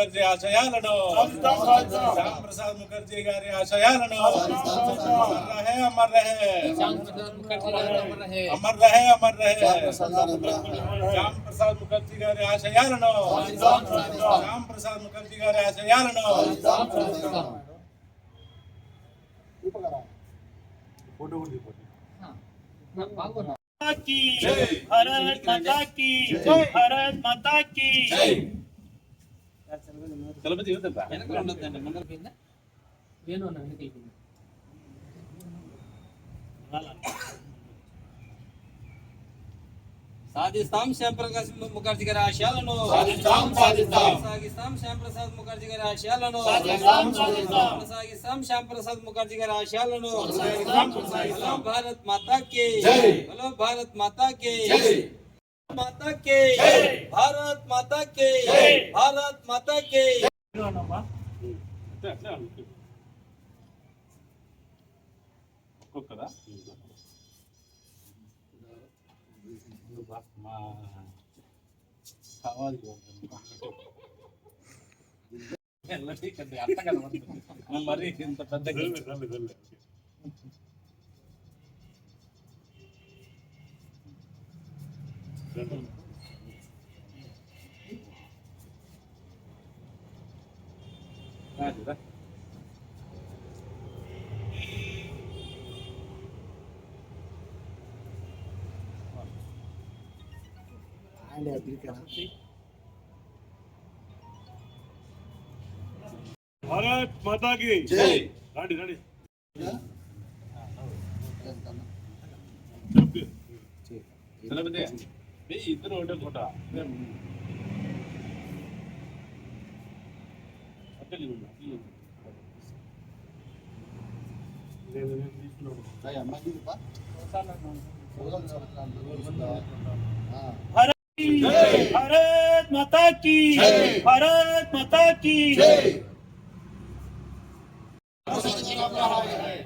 ముఖర్జీ ఆశయాలను శ్యామ్ ప్రసాద్ ముఖర్జీ గారి ఆశయాలను అమర్ రహే అమర్ రహే అమర్ రహే అమర్ రహే శ్యామ్ ప్రసాద్ ముఖర్జీ గారి ఆశయాలను శ్యామ్ ప్రసాద్ ముఖర్జీ గారి ఆశయాలను की भारत माता की भारत माता की సాధిస్తాం శ్యాంప్రకాశ్ ముఖర్జీ గారి ఆశయాలను సాధిస్తాం, సాధిస్తాం. సాగిస్తాం శ్యాంప్రసాద్ ముఖర్జీ గారి ఆశయాలను సాధిస్తాం, సాధిస్తాం. కొనసాగిస్తాం శ్యాంప్రసాద్ ముఖర్జీ గారి ఆశయాలను కొనసాగిస్తాం, కొనసాగిస్తాం. హలో భారత్ మాతా కి జై. హలో భారత్ మాతా కి జై. మాతా కి జై. భారత్ మాతా కి జై. భారత్ మాతా కి ఒక్కొక్కరా మా కావాలి మరి ఇంత పెద్ద భారత్ మాతా కి జై. రండి రండి తిరుపతి ఏయ్, ఇద్దరు ఒకటే పూట అక్కడికి ఉండు, అక్కడికి ఉండు. నేను నేను తీసుకున్నాను भारत की भारत माता की भारत माता की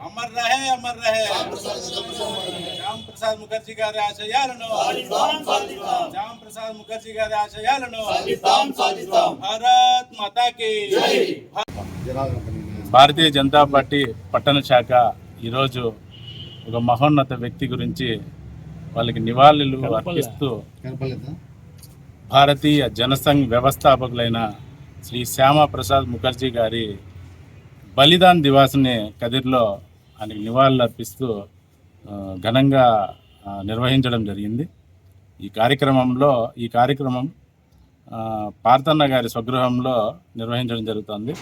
అమర్ రహే అమర్ రహే శ్యామ్ ప్రసాద్ ముఖర్జీ గారి ఆశయాలను సాధిస్తాం సాధిస్తాం శ్యామ్ ప్రసాద్ ముఖర్జీ గారి ఆశయాలను సాధిస్తాం సాధిస్తాం భారత్ మాతాకి భారతీయ జనతా పార్టీ పట్టణ శాఖ ఈరోజు ఒక మహోన్నత వ్యక్తి గురించి వాళ్ళకి నివాళులు అర్పిస్తూ భారతీయ జనసంఘ్ వ్యవస్థాపకులైన శ్రీ శ్యామా ప్రసాద్ ముఖర్జీ గారి బలిదాన్ దివాస్ని కదిర్లో ఆయనకి నివాళులు అర్పిస్తూ ఘనంగా నిర్వహించడం జరిగింది. ఈ కార్యక్రమంలో ఈ కార్యక్రమం పార్థన్న గారి స్వగృహంలో నిర్వహించడం జరుగుతుంది.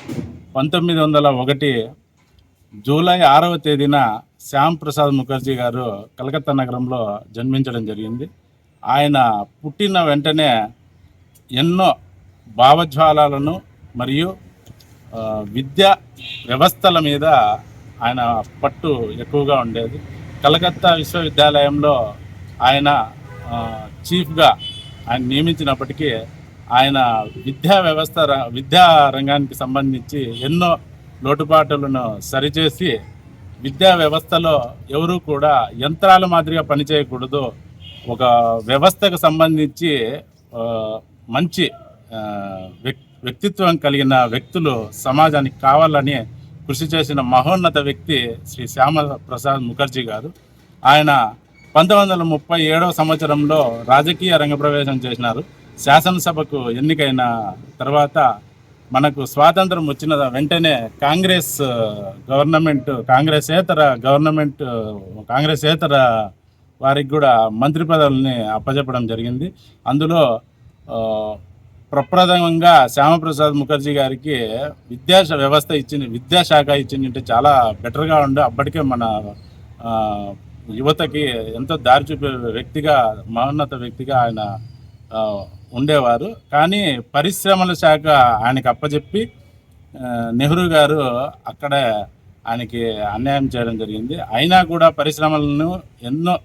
పంతొమ్మిది వందల ఒకటి జూలై ఆరవ తేదీన శ్యామ్ ప్రసాద్ ముఖర్జీ గారు కలకత్తా నగరంలో జన్మించడం జరిగింది. ఆయన పుట్టిన వెంటనే ఎన్నో భావజ్వాలాలను మరియు విద్య వ్యవస్థల మీద ఆయన పట్టు ఎక్కువగా ఉండేది. కలకత్తా విశ్వవిద్యాలయంలో ఆయన చీఫ్గా ఆయన నియమించినప్పటికీ ఆయన విద్యా వ్యవస్థ ర- విద్యా రంగానికి సంబంధించి ఎన్నో లోటుపాటులను సరిచేసి విద్యా వ్యవస్థలో ఎవరూ కూడా యంత్రాల మాదిరిగా పనిచేయకూడదు. ఒక వ్యవస్థకు సంబంధించి మంచి వ్యక్తి వ్యక్తిత్వం కలిగిన వ్యక్తులు సమాజానికి కావాలని కృషి చేసిన మహోన్నత వ్యక్తి శ్రీ శ్యామ ప్రసాద్ ముఖర్జీ గారు. ఆయన పంతొమ్మిది వందల ముప్పై ఏడవ సంవత్సరంలో రాజకీయ రంగ ప్రవేశం చేసినారు. శాసనసభకు ఎన్నికైన తర్వాత మనకు స్వాతంత్రం వచ్చిన వెంటనే కాంగ్రెస్ గవర్నమెంట్ కాంగ్రెసేతర గవర్నమెంట్ కాంగ్రెసేతర వారికి కూడా మంత్రి పదవుల్ని అప్పచెప్పడం జరిగింది. అందులో ప్రప్రథమంగా శ్యామప్రసాద్ ముఖర్జీ గారికి విద్యా వ్యవస్థ ఇచ్చింది విద్యాశాఖ ఇచ్చింది అంటే చాలా బెటర్గా ఉండే అప్పటికే మన యువతకి ఎంతో దారి చూపే వ్యక్తిగా మహోన్నత వ్యక్తిగా ఆయన ఉండేవారు. కానీ పరిశ్రమల శాఖ ఆయనకి అప్పచెప్పి నెహ్రూ గారు అక్కడే ఆయనకి అన్యాయం చేయడం జరిగింది. అయినా కూడా పరిశ్రమలను ఎన్నో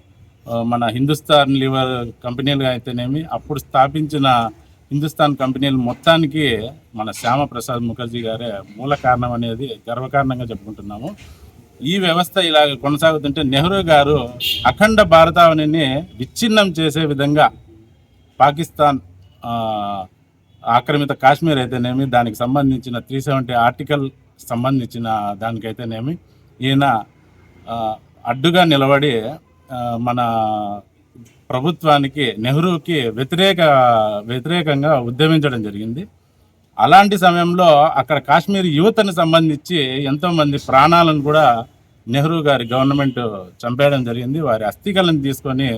మన హిందుస్థాన్ లివర్ కంపెనీలు అయితేనేమి అప్పుడు స్థాపించిన హిందుస్థాన్ కంపెనీలు మొత్తానికి మన శ్యామ ప్రసాద్ ముఖర్జీ గారే మూల కారణం అనేది గర్వకారణంగా చెప్పుకుంటున్నాము. ఈ వ్యవస్థ ఇలా కొనసాగుతుంటే నెహ్రూ గారు అఖండ భారతావనిని విచ్ఛిన్నం చేసే విధంగా పాకిస్తాన్ ఆక్రమిత కాశ్మీర్ అయితేనేమి దానికి సంబంధించిన త్రీ సెవెంటీ ఆర్టికల్ సంబంధించిన దానికైతేనేమి ఈయన అడ్డుగా నిలబడి మన ప్రభుత్వానికి నెహ్రూకి వ్యతిరేక వ్యతిరేకంగా ఉద్యమించడం జరిగింది. అలాంటి సమయంలో అక్కడ కాశ్మీర్ యువతని సంబంధించి ఎంతోమంది ప్రాణాలను కూడా నెహ్రూ గారి గవర్నమెంట్ చంపేయడం జరిగింది. వారి అస్థికలను తీసుకొని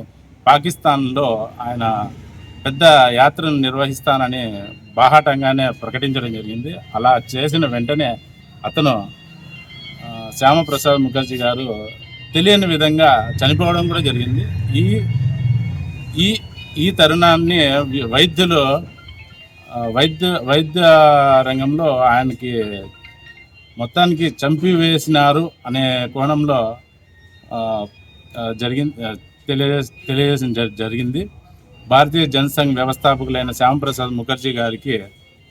పాకిస్తాన్లో ఆయన పెద్ద యాత్రను నిర్వహిస్తానని బాహాటంగానే ప్రకటించడం జరిగింది. అలా చేసిన వెంటనే అతను శ్యామప్రసాద్ ముఖర్జీ గారు తెలియని విధంగా చనిపోవడం కూడా జరిగింది. ఈ ఈ ఈ తరుణాన్ని వైద్యులు వైద్య వైద్య రంగంలో ఆయనకి మొత్తానికి చంపివేసినారు అనే కోణంలో జరిగింది తెలియజే తెలియజేసిన జ- జరిగింది. భారతీయ జనసంఘ్ వ్యవస్థాపకులైన శ్యామప్రసాద్ ముఖర్జీ గారికి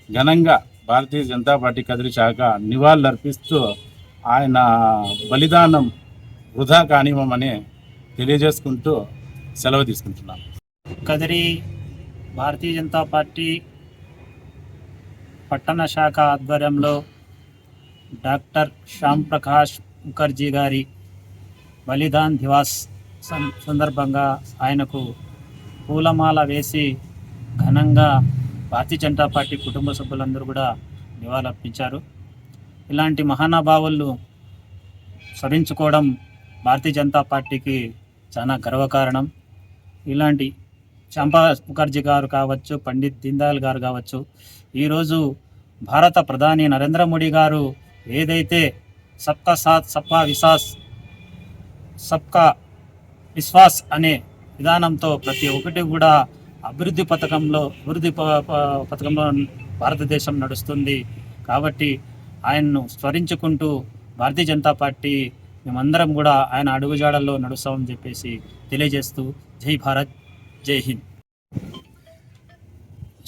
ఘనంగా భారతీయ జనతా పార్టీ కదిరి శాఖ నివాళులర్పిస్తూ ఆయన బలిదానం వృధా కానివ్వమని తెలియజేసుకుంటూ సెలవు తీసుకుంటున్నాను కదిరి భారతీయ జనతా పార్టీ పట్టణ శాఖ ఆధ్వర్యంలో డాక్టర్ శ్యామ్ ప్రకాష్ ముఖర్జీ గారి బలిదాన్ దివాస్ సందర్భంగా ఆయనకు పూలమాల వేసి ఘనంగా భారతీయ జనతా పార్టీ కుటుంబ సభ్యులందరూ కూడా నివాళులర్పించారు. ఇలాంటి మహానుభావులు సభించుకోవడం భారతీయ జనతా పార్టీకి చాలా గర్వకారణం. ఇలాంటి చంపా ముఖర్జీ గారు కావచ్చు పండిత్ దీన్దయాల్ గారు కావచ్చు ఈరోజు భారత ప్రధాని నరేంద్ర మోడీ గారు ఏదైతే సబ్కా సాత్ సబ్కా విశ్వాస్ సబ్కా విశ్వాస్ అనే విధానంతో ప్రతి ఒక్కటి కూడా అభివృద్ధి పథకంలో అభివృద్ధి ప- పథకంలో భారతదేశం నడుస్తుంది. కాబట్టి ఆయన్ను స్మరించుకుంటూ భారతీయ జనతా పార్టీ మేమందరం కూడా ఆయన అడుగుజాడల్లో నడుస్తామని చెప్పేసి తెలియజేస్తూ జై భారత్. జై హింద్.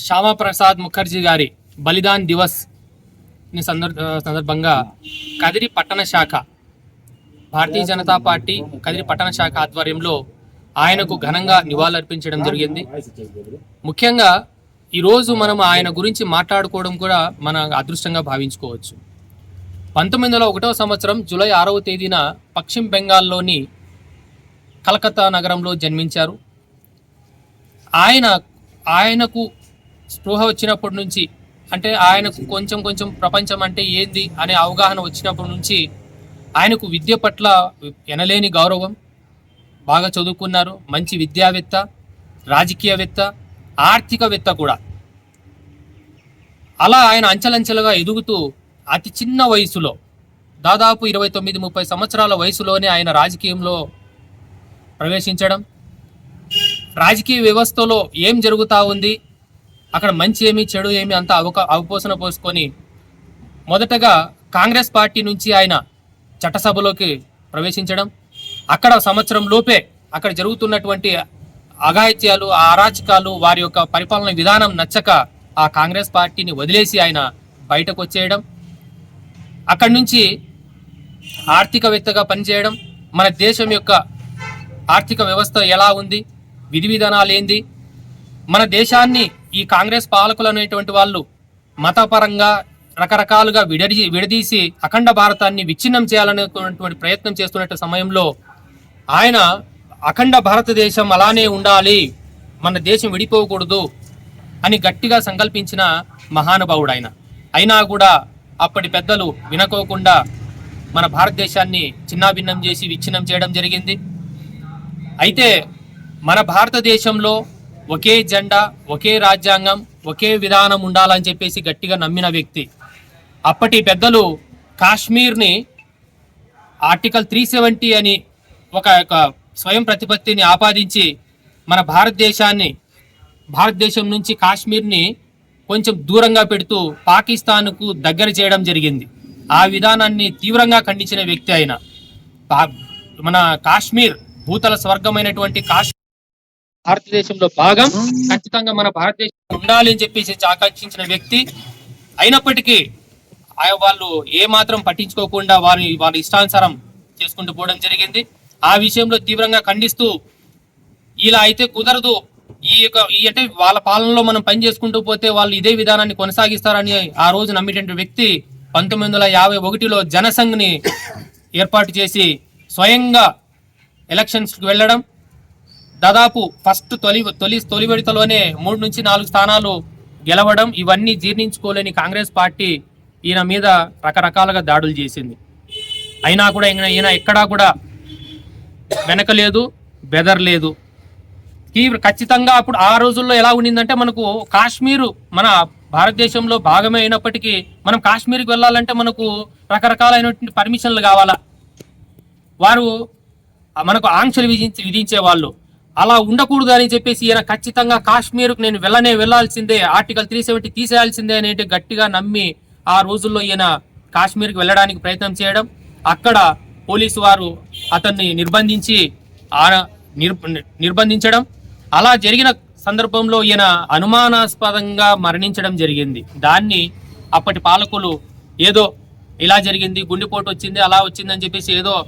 శ్యామాప్రసాద్ ముఖర్జీ గారి బలిదాన్ దివస్ని సందర్ సందర్భంగా కదిరి పట్టణ శాఖ భారతీయ జనతా పార్టీ కదిరి పట్టణ శాఖ ఆధ్వర్యంలో ఆయనకు ఘనంగా నివాళులర్పించడం జరిగింది. ముఖ్యంగా ఈరోజు మనం ఆయన గురించి మాట్లాడుకోవడం కూడా మన అదృష్టంగా భావించుకోవచ్చు. పంతొమ్మిది వందల ఒకటో సంవత్సరం జూలై ఆరవ తేదీన పశ్చిమ బెంగాల్లోని కలకత్తా నగరంలో జన్మించారు. ఆయన ఆయనకు స్పృహ వచ్చినప్పటి నుంచి అంటే ఆయనకు కొంచెం కొంచెం ప్రపంచం అంటే ఏంది అనే అవగాహన వచ్చినప్పటి నుంచి ఆయనకు విద్య పట్ల ఎనలేని గౌరవం బాగా చదువుకున్నారు మంచి విద్యావేత్త రాజకీయవేత్త ఆర్థికవేత్త కూడా. అలా ఆయన అంచెలంచెలుగా ఎదుగుతూ అతి చిన్న వయసులో దాదాపు ఇరవై తొమ్మిది ముప్పై సంవత్సరాల వయసులోనే ఆయన రాజకీయంలో ప్రవేశించడం రాజకీయ వ్యవస్థలో ఏం జరుగుతూ ఉంది? అక్కడ మంచి ఏమి చెడు ఏమి అంతా అవక అవపోసన పోసుకొని మొదటగా కాంగ్రెస్ పార్టీ నుంచి ఆయన చట్టసభలోకి ప్రవేశించడం అక్కడ సంవత్సరం లోపే అక్కడ జరుగుతున్నటువంటి అఘాయిత్యాలు ఆ అరాచకాలు వారి యొక్క పరిపాలన విధానం నచ్చక ఆ కాంగ్రెస్ పార్టీని వదిలేసి ఆయన బయటకు వచ్చేయడం అక్కడి నుంచి ఆర్థికవేత్తగా పనిచేయడం మన దేశం యొక్క ఆర్థిక వ్యవస్థ ఎలా ఉంది? విధి విధానాలు ఏంది మన దేశాన్ని ఈ కాంగ్రెస్ పాలకులు అనేటువంటి వాళ్ళు మతపరంగా రకరకాలుగా విడది విడదీసి అఖండ భారతాన్ని విచ్ఛిన్నం చేయాలనేటువంటి ప్రయత్నం చేస్తున్న సమయంలో ఆయన అఖండ భారతదేశం అలానే ఉండాలి మన దేశం విడిపోకూడదు అని గట్టిగా సంకల్పించిన మహానుభావుడు ఆయన అయినా కూడా అప్పటి పెద్దలు వినకోకుండా మన భారతదేశాన్ని చిన్నాభిన్నం చేసి విచ్ఛిన్నం చేయడం జరిగింది. అయితే మన భారతదేశంలో ఒకే జెండా ఒకే రాజ్యాంగం ఒకే విధానం ఉండాలని చెప్పేసి గట్టిగా నమ్మిన వ్యక్తి. అప్పటి పెద్దలు కాశ్మీర్ని ఆర్టికల్ త్రీ సెవెంటీ అని ఒక ఒక స్వయం ప్రతిపత్తిని ఆపాదించి మన భారతదేశాన్ని భారతదేశం నుంచి కాశ్మీర్ని కొంచెం దూరంగా పెడుతూ పాకిస్తాన్కు దగ్గర చేయడం జరిగింది. ఆ విధానాన్ని తీవ్రంగా ఖండించిన వ్యక్తి ఆయన. మన కాశ్మీర్ భూతల స్వర్గమైనటువంటి కాశ్మీర్ భారతదేశంలో భాగం. ఖచ్చితంగా మన భారతదేశం ఉండాలి అని చెప్పేసి ఆకాంక్షించిన వ్యక్తి. అయినప్పటికీ ఆయన వాళ్ళు ఏ మాత్రం పట్టించుకోకుండా వారి వారి ఇష్టానుసారం చేసుకుంటూ పోవడం జరిగింది. ఆ విషయంలో తీవ్రంగా ఖండిస్తూ ఇలా అయితే కుదరదు. ఈ యొక్క ఈ అంటే వాళ్ళ పాలనలో మనం పని చేసుకుంటూ పోతే వాళ్ళు ఇదే విధానాన్ని కొనసాగిస్తారని ఆ రోజు నమ్మేటువంటి వ్యక్తి పంతొమ్మిది వందల యాభై ఒకటిలో జనసంఘ్ని ఏర్పాటు చేసి స్వయంగా ఎలక్షన్స్కి వెళ్ళడం దాదాపు ఫస్ట్ తొలి తొలి తొలి విడతలోనే మూడు నుంచి నాలుగు స్థానాలు గెలవడం ఇవన్నీ జీర్ణించుకోలేని కాంగ్రెస్ పార్టీ ఈయన మీద రకరకాలుగా దాడులు చేసింది. అయినా కూడా ఈయన ఈయన ఎక్కడా కూడా వెనకలేదు బెదర్లేదు తీవ్ర ఖచ్చితంగా అప్పుడు ఆ రోజుల్లో ఎలా ఉండిందంటే మనకు కాశ్మీరు మన భారతదేశంలో భాగమే అయినప్పటికీ మనం కాశ్మీర్కి వెళ్ళాలంటే మనకు రకరకాలైనటువంటి పర్మిషన్లు కావాలా. వారు మనకు ఆంక్షలు విధించి విధించేవాళ్ళు. అలా ఉండకూడదు అని చెప్పేసి ఈయన ఖచ్చితంగా కాశ్మీర్కు నేను వెళ్ళనే వెళ్ళాల్సిందే ఆర్టికల్ త్రీ సెవెంటీ తీసేయాల్సిందే అనేది గట్టిగా నమ్మి ఆ రోజుల్లో ఈయన కాశ్మీర్కి వెళ్ళడానికి ప్రయత్నం చేయడం. అక్కడ పోలీసు వారు అతన్ని నిర్బంధించి ఆ నిర్- నిర్బంధించడం. అలా జరిగిన సందర్భంలో ఈయన అనుమానాస్పదంగా మరణించడం జరిగింది. దాన్ని అప్పటి పాలకులు ఏదో ఇలా జరిగింది గుండెపోటు వచ్చింది అలా వచ్చిందని చెప్పేసి ఏదో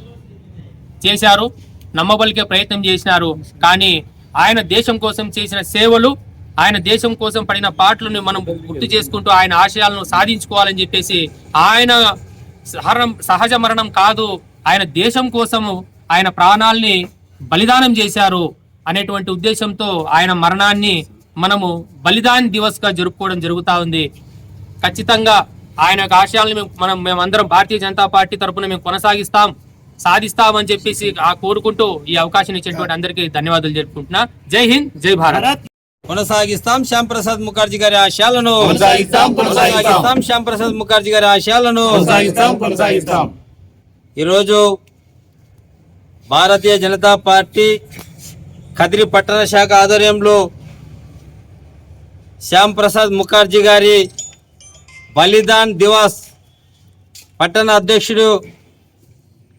చేశారు. నమ్మబలికే ప్రయత్నం చేసినారు. కానీ ఆయన దేశం కోసం చేసిన సేవలు ఆయన దేశం కోసం పడిన పాటలను మనం గుర్తు చేసుకుంటూ ఆయన ఆశయాలను సాధించుకోవాలని చెప్పేసి ఆయన సహరం- సహజ మరణం కాదు ఆయన దేశం కోసము ఆయన ప్రాణాల్ని బలిదానం చేశారు అనేటువంటి ఉద్దేశంతో ఆయన మరణాన్ని మనము బలిదాన్ దివస్గా జరుపుకోవడం జరుగుతూ ఉంది. ఖచ్చితంగా ఆయన యొక్క ఆశయాలను మేము మనం మేమందరం భారతీయ జనతా పార్టీ తరఫున మేము కొనసాగిస్తాం. సాధిస్తామని చెప్పేసి ఆ కోరుకుంటూ ఈ అవకాశం ఇచ్చినటువంటి అందరికీ ధన్యవాదాలు జరుపుకుంటున్నా. జై హింద్ జై భారత్. కొనసాగిస్తాం శ్యామ్ ప్రసాద్ ముఖర్జీ గారి ఆశయాలను. కొనసాగిస్తాం, కొనసాగిస్తాం. కొనసాగిస్తాం శ్యామ్ ప్రసాద్ ముఖర్జీ గారి ఆశయాలను. కొనసాగిస్తాం కొనసాగిస్తాం. ఈరోజు భారతీయ జనతా పార్టీ కదిరి పట్టణ శాఖ ఆధ్వర్యంలో శ్యామ్ ప్రసాద్ ముఖర్జీ గారి బలిదాన్ దివాస్ పట్టణ అధ్యక్షుడు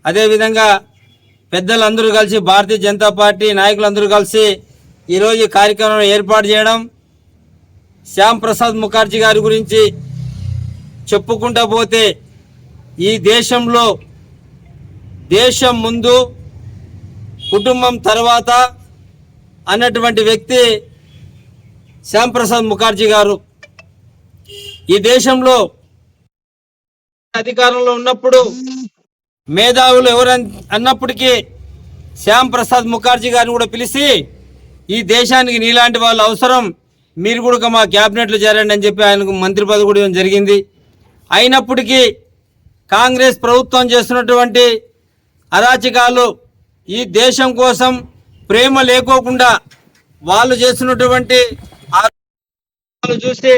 అదేవిధంగా పెద్దలందరూ కలిసి భారతీయ జనతా పార్టీ నాయకులందరూ కలిసి ఈరోజు ఈ కార్యక్రమం ఏర్పాటు చేయడం శ్యామ్ ప్రసాద్ ముఖర్జీ గారి గురించి చెప్పుకుంటా పోతే ఈ దేశంలో దేశం ముందు కుటుంబం తర్వాత అన్నటువంటి వ్యక్తి శ్యామ్ ప్రసాద్ ముఖర్జీ గారు. ఈ దేశంలో అధికారంలో ఉన్నప్పుడు మేధావులు ఎవరు అన్నప్పటికీ శ్యామ్ ప్రసాద్ ముఖర్జీ గారిని కూడా పిలిచి ఈ దేశానికి నీలాంటి వాళ్ళు అవసరం మీరు కూడా మా క్యాబినెట్లో చేరండి అని చెప్పి ఆయనకు మంత్రి పదవి కూడా జరిగింది. అయినప్పటికీ కాంగ్రెస్ ప్రభుత్వం చేస్తున్నటువంటి అరాచకాలు ఈ దేశం కోసం ప్రేమ లేకోకుండా వాళ్ళు చేస్తున్నటువంటి వాళ్ళు చూసి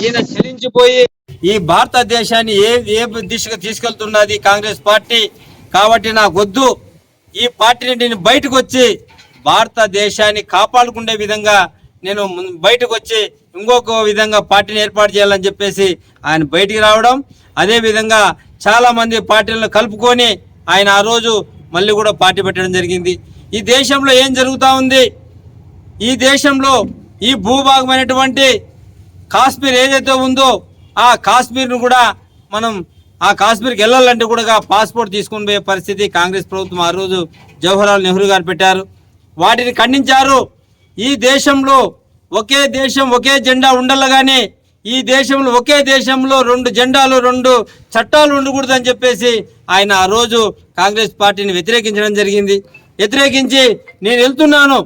ఈయన చలించిపోయి ఈ భారతదేశాన్ని ఏ ఏ దిశగా తీసుకెళ్తున్నది కాంగ్రెస్ పార్టీ? కాబట్టి నాకొద్దు ఈ పార్టీ నుండి నేను బయటకు వచ్చి భారతదేశాన్ని కాపాడుకునే విధంగా నేను బయటకు వచ్చి ఇంకొక విధంగా పార్టీని ఏర్పాటు చేయాలని చెప్పేసి ఆయన బయటికి రావడం అదే విధంగా చాలా మంది పార్టీలను కలుపుకొని ఆయన ఆ రోజు మళ్ళీ కూడా పార్టీ పెట్టడం జరిగింది. ఈ దేశంలో ఏం జరుగుతూ ఉంది? ఈ దేశంలో ఈ భూభాగమైనటువంటి కాశ్మీర్ ఏదైతే ఉందో ఆ కాశ్మీర్ను కూడా మనం ఆ కాశ్మీర్కి వెళ్ళాలంటే కూడా పాస్పోర్ట్ తీసుకుని పోయే పరిస్థితి కాంగ్రెస్ ప్రభుత్వం ఆ రోజు జవహర్లాల్ నెహ్రూ గారు పెట్టారు. వాటిని ఖండించారు. ఈ దేశంలో ఒకే దేశం ఒకే జెండా ఉండాలి ఈ దేశంలో ఒకే దేశంలో రెండు జెండాలు రెండు చట్టాలు ఉండకూడదని చెప్పేసి ఆయన ఆ రోజు కాంగ్రెస్ పార్టీని వ్యతిరేకించడం జరిగింది. వ్యతిరేకించి నేను వెళ్తున్నాను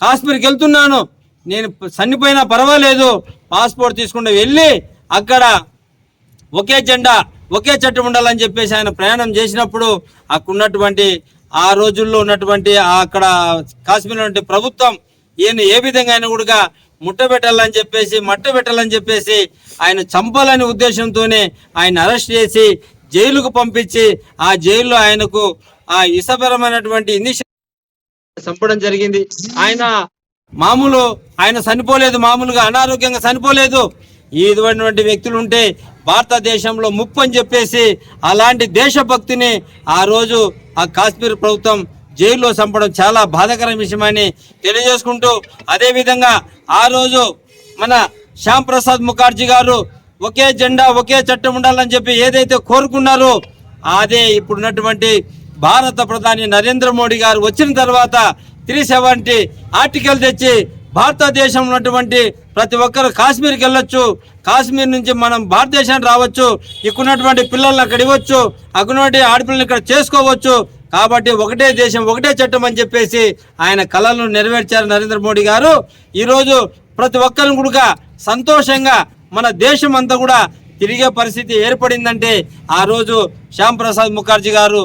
కాశ్మీర్కి వెళ్తున్నాను. నేను చనిపోయినా పర్వాలేదు పాస్పోర్ట్ తీసుకుంటూ వెళ్ళి అక్కడ ఒకే జెండా ఒకే చట్టం ఉండాలని చెప్పేసి ఆయన ప్రయాణం చేసినప్పుడు అక్కడున్నటువంటి ఆ రోజుల్లో ఉన్నటువంటి అక్కడ కాశ్మీర్ ఉన్నటువంటి ప్రభుత్వం ఈయన ఏ విధంగా అయినా కూడా ముట్టబెట్టాలని చెప్పేసి మట్టబెట్టాలని చెప్పేసి ఆయన చంపాలనే ఉద్దేశంతోనే ఆయన అరెస్ట్ చేసి జైలుకు పంపించి ఆ జైల్లో ఆయనకు ఆ ఇసపరమైనటువంటి ఇంజక్షన్ చంపడం జరిగింది. ఆయన మామూలు ఆయన చనిపోలేదు మామూలుగా అనారోగ్యంగా చనిపోలేదు. ఇటువంటి వ్యక్తులు ఉంటే భారతదేశంలో ముప్పు అని చెప్పేసి అలాంటి దేశభక్తిని ఆ రోజు ఆ కాశ్మీర్ ప్రభుత్వం జైల్లో చంపడం చాలా బాధాకరమైన విషయమని తెలియజేసుకుంటూ అదేవిధంగా ఆ రోజు మన శ్యామ్ ప్రసాద్ ముఖర్జీ గారు ఒకే జెండా ఒకే చట్టం ఉండాలని చెప్పి ఏదైతే కోరుకున్నారో అదే ఇప్పుడున్నటువంటి భారత ప్రధాని నరేంద్ర మోడీ గారు వచ్చిన తర్వాత త్రీ సెవెంటీ ఆర్టికల్ తెచ్చి భారతదేశం ఉన్నటువంటి ప్రతి ఒక్కరు కాశ్మీర్కి వెళ్ళొచ్చు. కాశ్మీర్ నుంచి మనం భారతదేశానికి రావచ్చు. ఇక్కడ ఉన్నటువంటి పిల్లల్ని అక్కడ ఇవ్వచ్చు. అక్కడ ఆడపిల్లని ఇక్కడ చేసుకోవచ్చు. కాబట్టి ఒకటే దేశం ఒకటే చట్టం అని చెప్పేసి ఆయన కళలను నెరవేర్చారు నరేంద్ర మోడీ గారు. ఈరోజు ప్రతి ఒక్కరిని కూడా సంతోషంగా మన దేశం అంతా కూడా తిరిగే పరిస్థితి ఏర్పడిందంటే ఆ రోజు శ్యామ్ ప్రసాద్ ముఖర్జీ గారు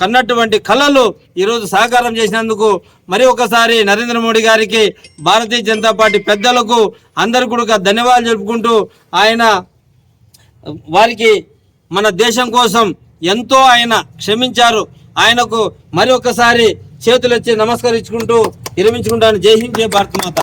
కన్నటువంటి కళలు ఈరోజు సహకారం చేసినందుకు మరి ఒకసారి నరేంద్ర మోడీ గారికి భారతీయ జనతా పార్టీ పెద్దలకు అందరు కూడా ధన్యవాదాలు జరుపుకుంటూ ఆయన వారికి మన దేశం కోసం ఎంతో ఆయన క్షమించారు. ఆయనకు మరి ఒకసారి చేతులెత్తి నమస్కరించుకుంటూ విరమించుకుంటాను. జై హింద్ జై భారత్ మాత.